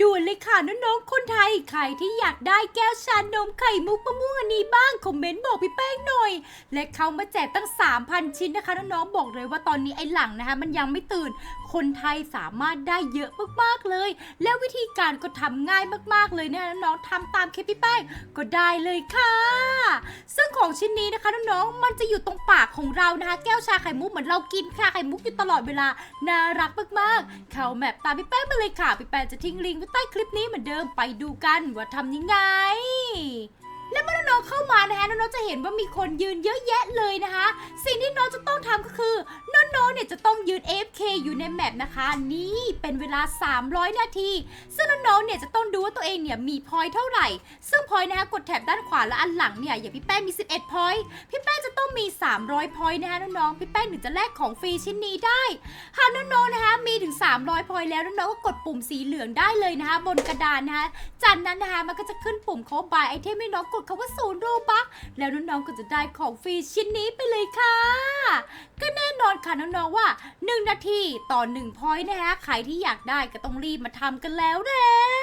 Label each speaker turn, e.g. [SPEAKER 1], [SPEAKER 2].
[SPEAKER 1] ด่วนเลยค่ะน้องๆคนไทย ใครที่อยากได้แก้วชานมไข่มุกมะม่วงอันนี้บ้าง คอมเมนต์บอกพี่แป้งหน่อย และเขามาแจกตั้ง 3,000 ชิ้นนะคะ น้องๆบอกเลยว่าตอนนี้ไอ้หลังนะคะ มันยังไม่ตื่น คนไทยสามารถได้เยอะมากๆเลย แล้ววิธีการก็ทำง่ายมากๆเลยนะน้องๆทำตามเคปพี่แป้งก็ได้เลยค่ะ ซึ่งของชิ้นนี้นะคะน้องๆมันจะอยู่ตรงปากของเรานะคะ แก้วชาไข่มุกเหมือนเรากินชาไข่มุกอยู่ตลอดเวลาน่ารักมากๆ เขาแมปตามพี่แป้งมาเลยค่ะพี่แป้งจะทิ้งลิงก์ใต้คลิปนี้เหมือนเดิมไปดูกันว่าทำยังไง และเมื่อน้องเข้ามานะคะน้องจะเห็นว่ามีคนยืนเยอะแยะเลยนะคะ สิ่งที่น้องจะต้องทำก็คือ เนี่ยจะต้องยืน AFK อยู่ในแมปนะคะ นี่เป็นเวลา 300 นาที ซึ่งน้องๆเนี่ยจะต้องดูว่าตัวเองเนี่ยมีพอยต์เท่าไหร่ ซึ่งพอยต์นะคะกดแถบด้านขวาและอันหลังเนี่ยอย่างพี่แป้งมี 11พอยต์พี่แป้งจะต้องมี 300พอยต์นะคะน้องๆพี่แป้งถึงจะแลกของฟรีชิ้นนี้ได้ หากน้องๆนะคะมีถึง 300พอยต์แล้วน้องๆก็กดปุ่มสีเหลืองได้เลยนะคะ บนกระดานนะคะจากนั้นนะคะมันก็จะขึ้นปุ่มเขาบายไอเทมให้น้องกดคำว่าศูนย์โรบักแล้วน้องๆก็จะได้ของฟรีชิ้นนี้ไปเลยค่ะ ค่ะน้องๆว่า 1 นาทีต่อ1พอยต์นะคะใครที่อยากได้ก็ต้องรีบมาทำกันแล้วแหละ